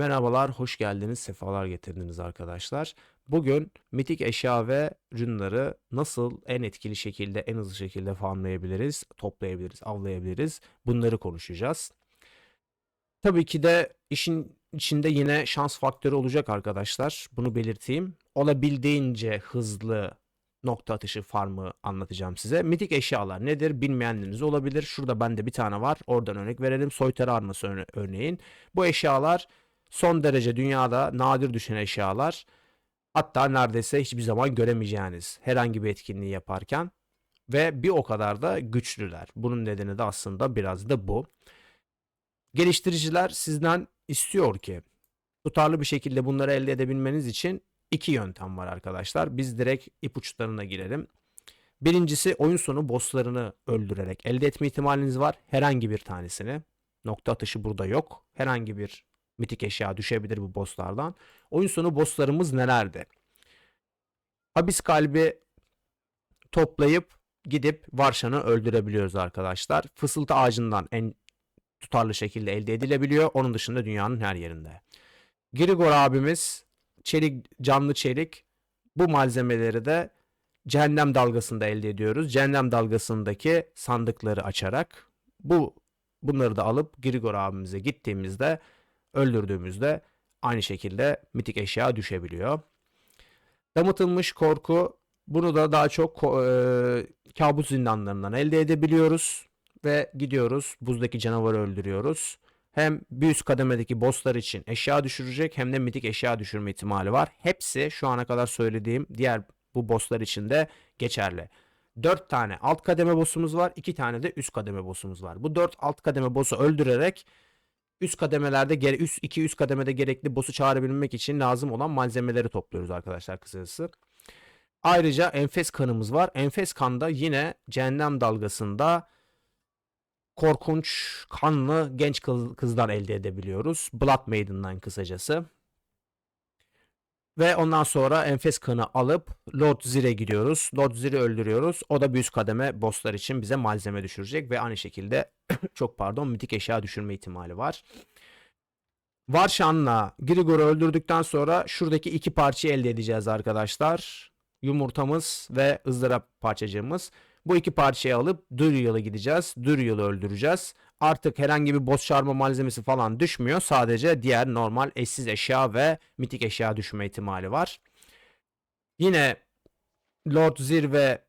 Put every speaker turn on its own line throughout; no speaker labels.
Merhabalar, hoş geldiniz, sefalar getirdiniz arkadaşlar. Bugün mitik eşya ve rünleri nasıl en etkili şekilde, en hızlı şekilde farmlayabiliriz, toplayabiliriz, avlayabiliriz bunları konuşacağız. Tabii ki de işin içinde yine şans faktörü olacak arkadaşlar. Bunu belirteyim. Olabildiğince hızlı nokta atışı farmı anlatacağım size. Mitik eşyalar nedir bilmeyenleriniz olabilir. Şurada bende bir tane var. Oradan örnek verelim. Soytarı arması örne- örneğin. Bu eşyalar son derece dünyada nadir düşen eşyalar. Hatta neredeyse hiçbir zaman göremeyeceğiniz herhangi bir etkinliği yaparken ve bir o kadar da güçlüler. Bunun nedeni de aslında biraz da bu. Geliştiriciler sizden istiyor ki tutarlı bir şekilde bunları elde edebilmeniz için iki yöntem var arkadaşlar. Biz direkt ipuçlarına girelim. Birincisi oyun sonu bosslarını öldürerek elde etme ihtimaliniz var. Herhangi bir tanesini. Nokta atışı burada yok. Herhangi bir mitik eşya düşebilir bu bosslardan. Oyun sonu bosslarımız nelerdi? Habis kalbi toplayıp gidip Varşan'ı öldürebiliyoruz arkadaşlar. Fısıltı ağacından en tutarlı şekilde elde edilebiliyor. Onun dışında dünyanın her yerinde. Grigor abimiz çelik canlı çelik bu malzemeleri de cehennem dalgasında elde ediyoruz. Cehennem dalgasındaki sandıkları açarak bu bunları da alıp Grigor abimize gittiğimizde öldürdüğümüzde aynı şekilde mitik eşya düşebiliyor. Damıtılmış korku bunu da daha çok e, kabus zindanlarından elde edebiliyoruz ve gidiyoruz buzdaki canavarı öldürüyoruz. Hem bir üst kademedeki bosslar için eşya düşürecek hem de mitik eşya düşürme ihtimali var. Hepsi şu ana kadar söylediğim diğer bu bosslar için de geçerli. 4 tane alt kademe boss'umuz var. 2 tane de üst kademe boss'umuz var. Bu 4 alt kademe boss'u öldürerek üst kademelerde üst iki üst kademede gerekli boss'u çağırabilmek için lazım olan malzemeleri topluyoruz arkadaşlar kısacası. Ayrıca enfes kanımız var. Enfes kanda yine cehennem dalgasında korkunç kanlı genç kız, kızlar elde edebiliyoruz. Blood Maiden'dan kısacası. Ve ondan sonra enfes kanı alıp Lord Zir'e gidiyoruz. Lord Zir'i öldürüyoruz. O da bir üst kademe bosslar için bize malzeme düşürecek ve aynı şekilde çok pardon mitik eşya düşürme ihtimali var. Varşan'la Grigor'u öldürdükten sonra şuradaki iki parçayı elde edeceğiz arkadaşlar. Yumurtamız ve ızdırap parçacığımız. Bu iki parçayı alıp Duriel'a gideceğiz. Duriel'ı öldüreceğiz. Artık herhangi bir boss çağırma malzemesi falan düşmüyor. Sadece diğer normal eşsiz eşya ve mitik eşya düşme ihtimali var. Yine Lord Zir ve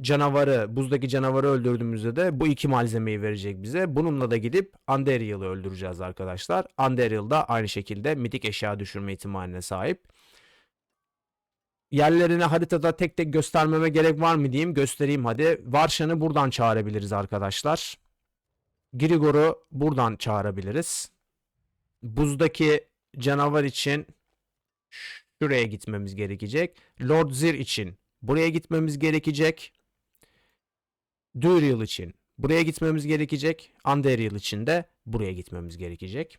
canavarı, buzdaki canavarı öldürdüğümüzde de bu iki malzemeyi verecek bize. Bununla da gidip Andariel'ı öldüreceğiz arkadaşlar. Andariel da aynı şekilde mitik eşya düşürme ihtimaline sahip. Yerlerini haritada tek tek göstermeme gerek var mı diyeyim. Göstereyim hadi. Varşan'ı buradan çağırabiliriz arkadaşlar. Grigor'u buradan çağırabiliriz. Buzdaki canavar için şuraya gitmemiz gerekecek. Lord Zir için buraya gitmemiz gerekecek. Duriel için buraya gitmemiz gerekecek. Andariel için de buraya gitmemiz gerekecek.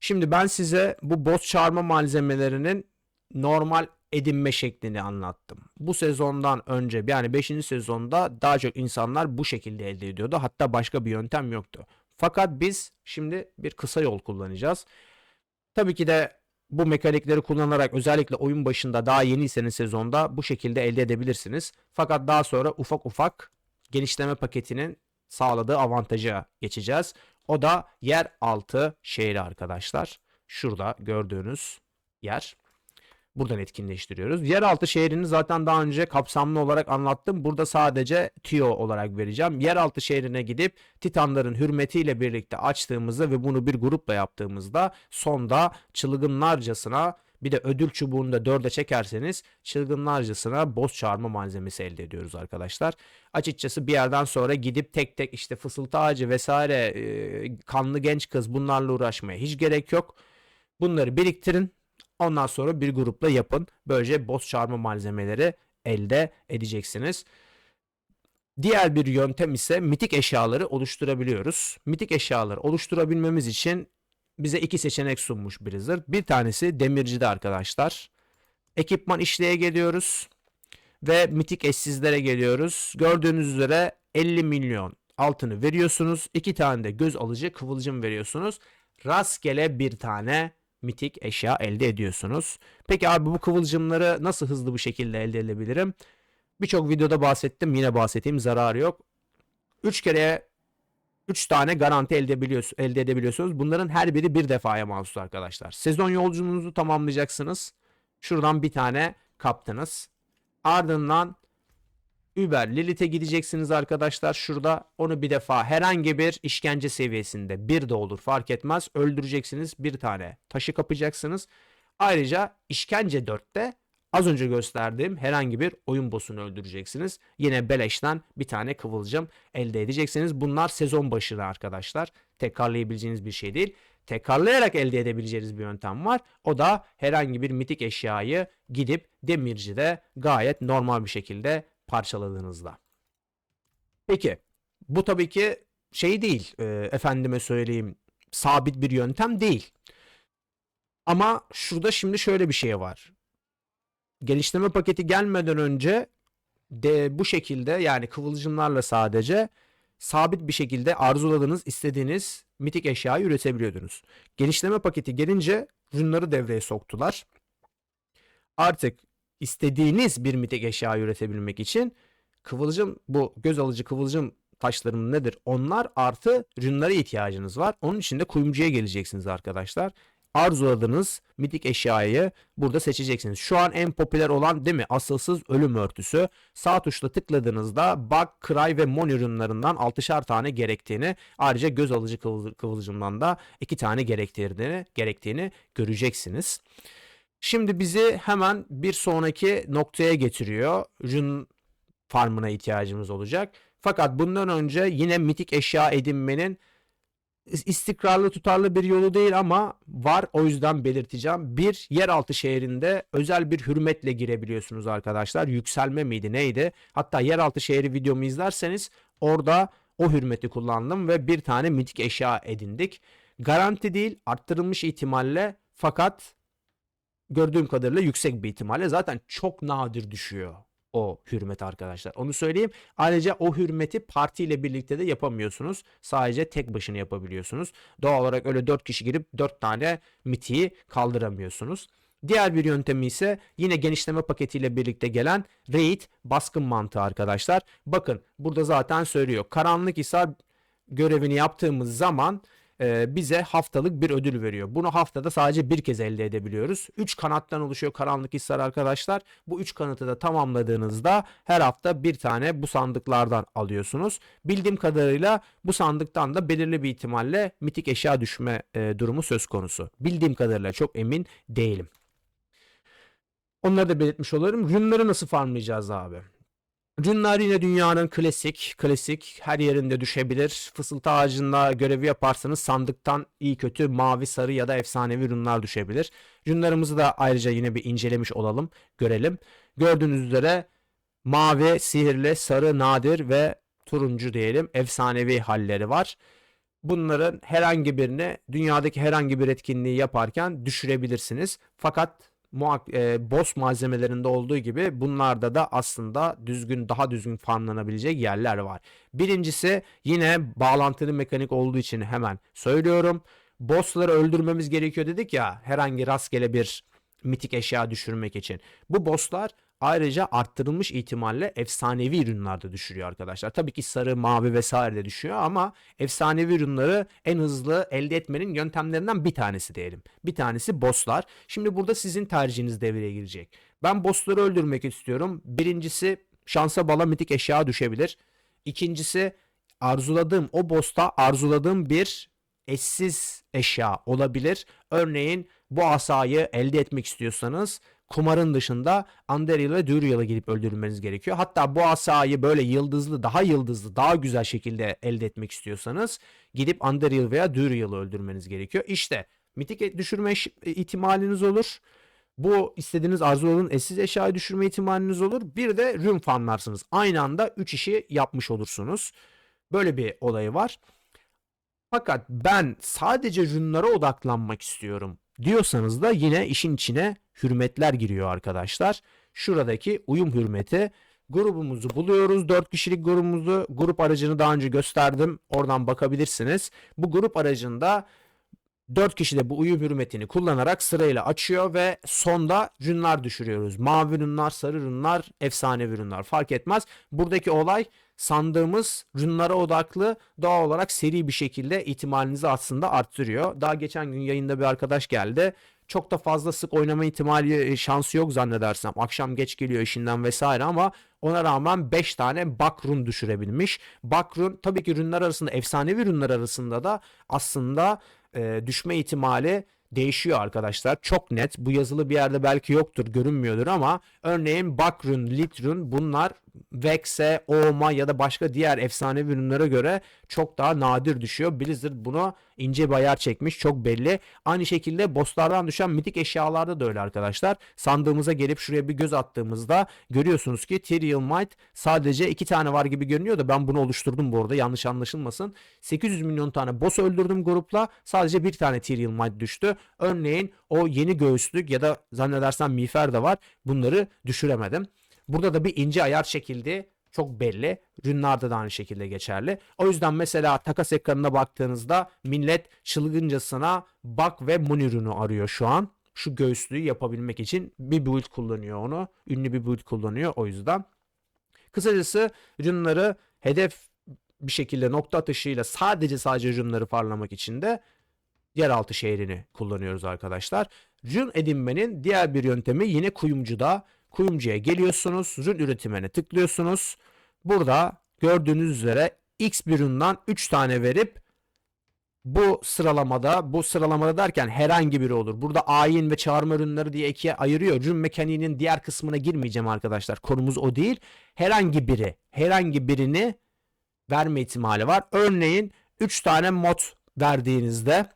Şimdi ben size bu boss çağırma malzemelerinin normal edinme şeklini anlattım. Bu sezondan önce yani 5. sezonda daha çok insanlar bu şekilde elde ediyordu. Hatta başka bir yöntem yoktu. Fakat biz şimdi bir kısa yol kullanacağız. Tabii ki de bu mekanikleri kullanarak özellikle oyun başında daha yeniyseniz sezonda bu şekilde elde edebilirsiniz. Fakat daha sonra ufak ufak genişleme paketinin sağladığı avantaja geçeceğiz. O da yer altı şehri arkadaşlar. Şurada gördüğünüz yer. Buradan etkinleştiriyoruz. Yeraltı şehrini zaten daha önce kapsamlı olarak anlattım. Burada sadece Tio olarak vereceğim. Yeraltı şehrine gidip Titanların hürmetiyle birlikte açtığımızda ve bunu bir grupla yaptığımızda sonda çılgınlarcasına bir de ödül çubuğunu da dörde çekerseniz çılgınlarcasına boss çağırma malzemesi elde ediyoruz arkadaşlar. Açıkçası bir yerden sonra gidip tek tek işte fısıltı ağacı vesaire e, kanlı genç kız bunlarla uğraşmaya hiç gerek yok. Bunları biriktirin. Ondan sonra bir grupla yapın. Böylece boss çağırma malzemeleri elde edeceksiniz. Diğer bir yöntem ise mitik eşyaları oluşturabiliyoruz. Mitik eşyaları oluşturabilmemiz için bize iki seçenek sunmuş Blizzard. Bir tanesi demircide arkadaşlar. Ekipman işleye geliyoruz ve mitik eşsizlere geliyoruz. Gördüğünüz üzere 50 milyon altını veriyorsunuz. İki tane de göz alıcı kıvılcım veriyorsunuz. rastgele bir tane mitik eşya elde ediyorsunuz. Peki abi bu kıvılcımları nasıl hızlı bir şekilde elde edebilirim? Birçok videoda bahsettim yine bahsedeyim zararı yok. 3 kere 3 tane garanti elde, edebiliyorsunuz, elde edebiliyorsunuz. Bunların her biri bir defaya mahsus arkadaşlar. Sezon yolculuğunuzu tamamlayacaksınız. Şuradan bir tane kaptınız. Ardından Uber Lilith'e gideceksiniz arkadaşlar. Şurada onu bir defa herhangi bir işkence seviyesinde bir de olur fark etmez. Öldüreceksiniz bir tane taşı kapacaksınız. Ayrıca işkence 4'te az önce gösterdiğim herhangi bir oyun boss'unu öldüreceksiniz. Yine beleşten bir tane kıvılcım elde edeceksiniz. Bunlar sezon başına arkadaşlar. Tekrarlayabileceğiniz bir şey değil. Tekrarlayarak elde edebileceğiniz bir yöntem var. O da herhangi bir mitik eşyayı gidip demircide gayet normal bir şekilde parçaladığınızda. Peki bu tabii ki şey değil e, efendime söyleyeyim sabit bir yöntem değil. Ama şurada şimdi şöyle bir şey var. Geliştirme paketi gelmeden önce de bu şekilde yani kıvılcımlarla sadece sabit bir şekilde arzuladığınız istediğiniz mitik eşyayı üretebiliyordunuz. Geliştirme paketi gelince rünleri devreye soktular. Artık istediğiniz bir mitik eşya üretebilmek için kıvılcım bu göz alıcı kıvılcım taşlarının nedir? Onlar artı rünlere ihtiyacınız var. Onun için de kuyumcuya geleceksiniz arkadaşlar. Arzuladığınız mitik eşyayı burada seçeceksiniz. Şu an en popüler olan değil mi? Asılsız ölüm örtüsü. Sağ tuşla tıkladığınızda bug, cry ve mon ürünlerinden 6'şar tane gerektiğini ayrıca göz alıcı kıvıl- kıvılcımdan da 2 tane gerektiğini, gerektiğini göreceksiniz. Şimdi bizi hemen bir sonraki noktaya getiriyor. Rün farmına ihtiyacımız olacak. Fakat bundan önce yine mitik eşya edinmenin istikrarlı tutarlı bir yolu değil ama var o yüzden belirteceğim. Bir yeraltı şehrinde özel bir hürmetle girebiliyorsunuz arkadaşlar. Yükselme miydi neydi? Hatta yeraltı şehri videomu izlerseniz orada o hürmeti kullandım ve bir tane mitik eşya edindik. Garanti değil arttırılmış ihtimalle fakat gördüğüm kadarıyla yüksek bir ihtimalle zaten çok nadir düşüyor o hürmet arkadaşlar. Onu söyleyeyim. Ayrıca o hürmeti partiyle birlikte de yapamıyorsunuz. Sadece tek başına yapabiliyorsunuz. Doğal olarak öyle 4 kişi girip 4 tane mitiği kaldıramıyorsunuz. Diğer bir yöntemi ise yine genişleme paketiyle birlikte gelen raid baskın mantığı arkadaşlar. Bakın burada zaten söylüyor. Karanlık ise görevini yaptığımız zaman e, bize haftalık bir ödül veriyor. Bunu haftada sadece bir kez elde edebiliyoruz. 3 kanattan oluşuyor karanlık hisler arkadaşlar. Bu 3 kanatı da tamamladığınızda her hafta bir tane bu sandıklardan alıyorsunuz. Bildiğim kadarıyla bu sandıktan da belirli bir ihtimalle mitik eşya düşme e, durumu söz konusu. Bildiğim kadarıyla çok emin değilim. Onları da belirtmiş olurum. Rünleri nasıl farmlayacağız abi? Rünler yine dünyanın klasik, klasik her yerinde düşebilir. Fısıltı ağacında görevi yaparsanız sandıktan iyi kötü mavi, sarı ya da efsanevi rünler düşebilir. Rünlerimizi de ayrıca yine bir incelemiş olalım, görelim. Gördüğünüz üzere mavi, sihirli, sarı, nadir ve turuncu diyelim efsanevi halleri var. Bunların herhangi birini dünyadaki herhangi bir etkinliği yaparken düşürebilirsiniz. Fakat muhak- e, boss malzemelerinde olduğu gibi bunlarda da aslında düzgün daha düzgün farmlanabilecek yerler var. Birincisi yine bağlantılı mekanik olduğu için hemen söylüyorum. Bossları öldürmemiz gerekiyor dedik ya herhangi rastgele bir mitik eşya düşürmek için. Bu bosslar ayrıca arttırılmış ihtimalle efsanevi ürünlerde düşürüyor arkadaşlar. Tabii ki sarı, mavi vesaire de düşüyor ama efsanevi ürünleri en hızlı elde etmenin yöntemlerinden bir tanesi diyelim. Bir tanesi bosslar. Şimdi burada sizin tercihiniz devreye girecek. Ben bossları öldürmek istiyorum. Birincisi şansa bala mitik eşya düşebilir. İkincisi arzuladığım o boss'ta arzuladığım bir eşsiz eşya olabilir. Örneğin bu asayı elde etmek istiyorsanız kumarın dışında Andariel ve Duriel'ı gidip öldürmeniz gerekiyor. Hatta bu asayı böyle yıldızlı, daha yıldızlı, daha güzel şekilde elde etmek istiyorsanız gidip Andariel veya Duriel'ı öldürmeniz gerekiyor. İşte mitik düşürme eş- ihtimaliniz olur. Bu istediğiniz arzuladığınız eşsiz eşyayı düşürme ihtimaliniz olur. Bir de rün farmlarsınız. Aynı anda 3 işi yapmış olursunuz. Böyle bir olayı var. Fakat ben sadece rünlere odaklanmak istiyorum diyorsanız da yine işin içine hürmetler giriyor arkadaşlar. Şuradaki uyum hürmeti grubumuzu buluyoruz. 4 kişilik grubumuzu grup aracını daha önce gösterdim. Oradan bakabilirsiniz. Bu grup aracında 4 kişi de bu uyum hürmetini kullanarak sırayla açıyor ve sonda rünler düşürüyoruz. Mavi rünler, sarı rünler, efsanevi rünler fark etmez. Buradaki olay sandığımız rünlere odaklı doğal olarak seri bir şekilde ihtimalinizi aslında arttırıyor. Daha geçen gün yayında bir arkadaş geldi. Çok da fazla sık oynama ihtimali e, şansı yok zannedersem. Akşam geç geliyor işinden vesaire ama ona rağmen 5 tane bak run düşürebilmiş. Bak run tabii ki rünler arasında efsanevi rünler arasında da aslında e, düşme ihtimali değişiyor arkadaşlar. Çok net. Bu yazılı bir yerde belki yoktur, görünmüyordur ama örneğin Bakrun, Litrun bunlar Vex'e, Oğma ya da başka diğer efsanevi ürünlere göre çok daha nadir düşüyor. Blizzard bunu ince bir çekmiş. Çok belli. Aynı şekilde bosslardan düşen mitik eşyalarda da öyle arkadaşlar. Sandığımıza gelip şuraya bir göz attığımızda görüyorsunuz ki Tyrael Might sadece iki tane var gibi görünüyor da ben bunu oluşturdum bu arada. Yanlış anlaşılmasın. 800 milyon tane boss öldürdüm grupla. Sadece bir tane Tyrael Might düştü. Örneğin o yeni göğüslük ya da zannedersem miğfer de var. Bunları düşüremedim. Burada da bir ince ayar çekildi. Çok belli. Rünlerde de aynı şekilde geçerli. O yüzden mesela takas ekranına baktığınızda millet çılgıncasına bak ve mun arıyor şu an. Şu göğüslüğü yapabilmek için bir build kullanıyor onu. Ünlü bir build kullanıyor o yüzden. Kısacası rünleri hedef bir şekilde nokta atışıyla sadece sadece rünleri parlamak için de yeraltı şehrini kullanıyoruz arkadaşlar. Rün edinmenin diğer bir yöntemi yine kuyumcuda. Kuyumcuya geliyorsunuz. Rün üretimine tıklıyorsunuz. Burada gördüğünüz üzere X bir üründen 3 tane verip bu sıralamada, bu sıralamada derken herhangi biri olur. Burada ayin ve çağırma ürünleri diye ikiye ayırıyor. Rün mekaniğinin diğer kısmına girmeyeceğim arkadaşlar. Konumuz o değil. Herhangi biri, herhangi birini verme ihtimali var. Örneğin 3 tane mod verdiğinizde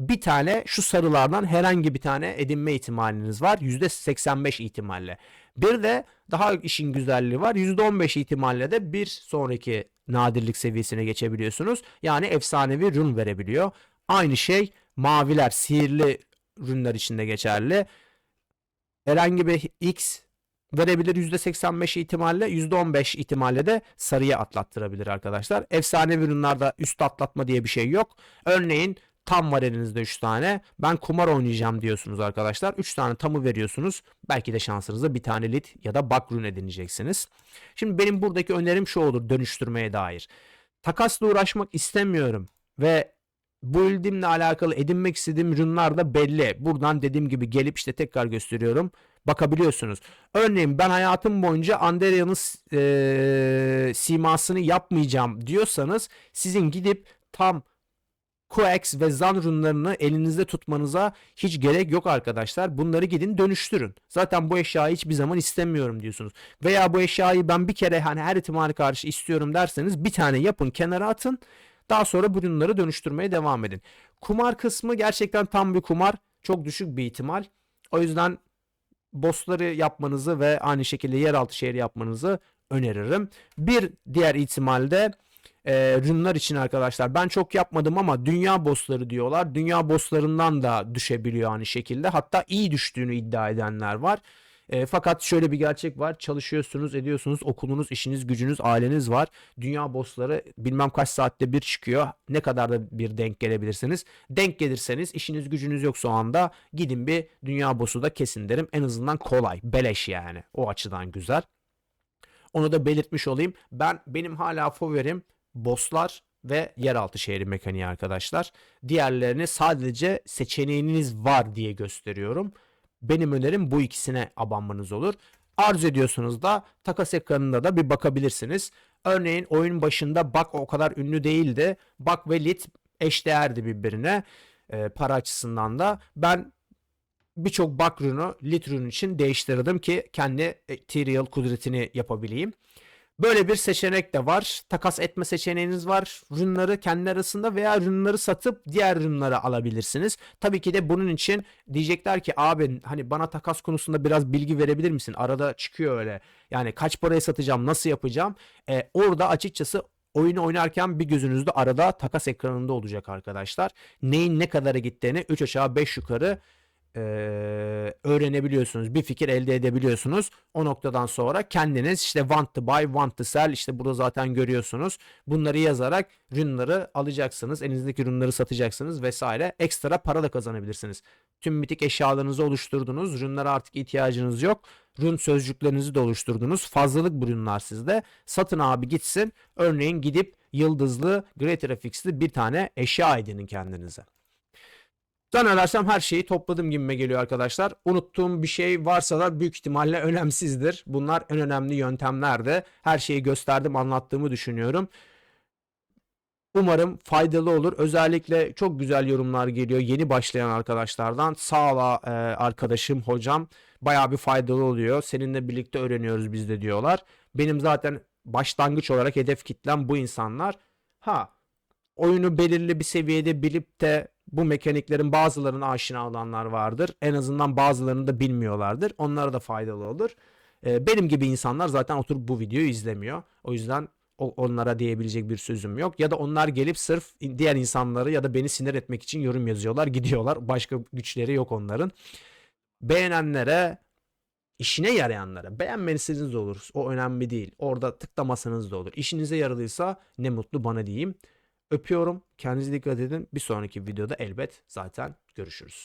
bir tane şu sarılardan herhangi bir tane edinme ihtimaliniz var. %85 ihtimalle. Bir de daha işin güzelliği var. %15 ihtimalle de bir sonraki nadirlik seviyesine geçebiliyorsunuz. Yani efsanevi rün verebiliyor. Aynı şey maviler, sihirli rünler içinde geçerli. Herhangi bir X verebilir %85 ihtimalle %15 ihtimalle de sarıya atlattırabilir arkadaşlar. Efsanevi ürünlerde üst atlatma diye bir şey yok. Örneğin tam var elinizde 3 tane. Ben kumar oynayacağım diyorsunuz arkadaşlar. 3 tane tamı veriyorsunuz. Belki de şansınızda bir tane lit ya da bak rün edineceksiniz. Şimdi benim buradaki önerim şu olur dönüştürmeye dair. Takasla uğraşmak istemiyorum ve bu build'imle alakalı edinmek istediğim ürünler de belli. Buradan dediğim gibi gelip işte tekrar gösteriyorum. Bakabiliyorsunuz. Örneğin ben hayatım boyunca Anderia'nın e, simasını yapmayacağım diyorsanız sizin gidip tam Coex ve Zan runlarını elinizde tutmanıza hiç gerek yok arkadaşlar. Bunları gidin dönüştürün. Zaten bu eşyayı hiçbir zaman istemiyorum diyorsunuz. Veya bu eşyayı ben bir kere hani her ihtimali karşı istiyorum derseniz bir tane yapın kenara atın. Daha sonra bu ürünleri dönüştürmeye devam edin. Kumar kısmı gerçekten tam bir kumar. Çok düşük bir ihtimal. O yüzden bossları yapmanızı ve aynı şekilde yeraltı şehri yapmanızı öneririm. Bir diğer ihtimalde e, rünler için arkadaşlar ben çok yapmadım ama dünya bossları diyorlar. Dünya bosslarından da düşebiliyor aynı şekilde. Hatta iyi düştüğünü iddia edenler var. E, fakat şöyle bir gerçek var. Çalışıyorsunuz, ediyorsunuz, okulunuz, işiniz, gücünüz, aileniz var. Dünya bossları bilmem kaç saatte bir çıkıyor. Ne kadar da bir denk gelebilirsiniz. Denk gelirseniz işiniz gücünüz yoksa o anda gidin bir dünya boss'u da kesin derim. En azından kolay, beleş yani. O açıdan güzel. Onu da belirtmiş olayım. Ben benim hala favorim bosslar ve yeraltı şehri mekaniği arkadaşlar. Diğerlerini sadece seçeneğiniz var diye gösteriyorum. Benim önerim bu ikisine abanmanız olur. Arzu ediyorsunuz da takas ekranında da bir bakabilirsiniz. Örneğin oyun başında bak o kadar ünlü değildi. Bak ve lit eşdeğerdi birbirine e, para açısından da. Ben birçok bak runu lit run için değiştirdim ki kendi Ethereal kudretini yapabileyim. Böyle bir seçenek de var. Takas etme seçeneğiniz var. Rünleri kendi arasında veya rünleri satıp diğer rünleri alabilirsiniz. Tabii ki de bunun için diyecekler ki abi hani bana takas konusunda biraz bilgi verebilir misin? Arada çıkıyor öyle. Yani kaç paraya satacağım, nasıl yapacağım? Ee, orada açıkçası oyunu oynarken bir gözünüzde arada takas ekranında olacak arkadaşlar. Neyin ne kadara gittiğini 3 aşağı 5 yukarı e, öğrenebiliyorsunuz. Bir fikir elde edebiliyorsunuz. O noktadan sonra kendiniz işte want to buy, want to sell işte burada zaten görüyorsunuz. Bunları yazarak ürünleri alacaksınız. Elinizdeki ürünleri satacaksınız vesaire. Ekstra para da kazanabilirsiniz. Tüm mitik eşyalarınızı oluşturdunuz. Ürünlere artık ihtiyacınız yok. Rün sözcüklerinizi de oluşturdunuz. Fazlalık bu ürünler sizde. Satın abi gitsin. Örneğin gidip yıldızlı Greater FX'li bir tane eşya edinin kendinize. Zannedersem her şeyi topladım gibime geliyor arkadaşlar. Unuttuğum bir şey varsa da büyük ihtimalle önemsizdir. Bunlar en önemli yöntemlerdi. Her şeyi gösterdim, anlattığımı düşünüyorum. Umarım faydalı olur. Özellikle çok güzel yorumlar geliyor yeni başlayan arkadaşlardan. Sağ ol e, arkadaşım, hocam. Bayağı bir faydalı oluyor. Seninle birlikte öğreniyoruz biz de diyorlar. Benim zaten başlangıç olarak hedef kitlem bu insanlar. Ha oyunu belirli bir seviyede bilip de bu mekaniklerin bazılarına aşina olanlar vardır. En azından bazılarını da bilmiyorlardır. Onlara da faydalı olur. Ee, benim gibi insanlar zaten oturup bu videoyu izlemiyor. O yüzden onlara diyebilecek bir sözüm yok. Ya da onlar gelip sırf diğer insanları ya da beni sinir etmek için yorum yazıyorlar, gidiyorlar. Başka güçleri yok onların. Beğenenlere, işine yarayanlara, beğenmeniz de olur. O önemli değil. Orada tıklamasanız da olur. İşinize yaradıysa ne mutlu bana diyeyim. Öpüyorum. Kendinize dikkat edin. Bir sonraki videoda elbet zaten görüşürüz.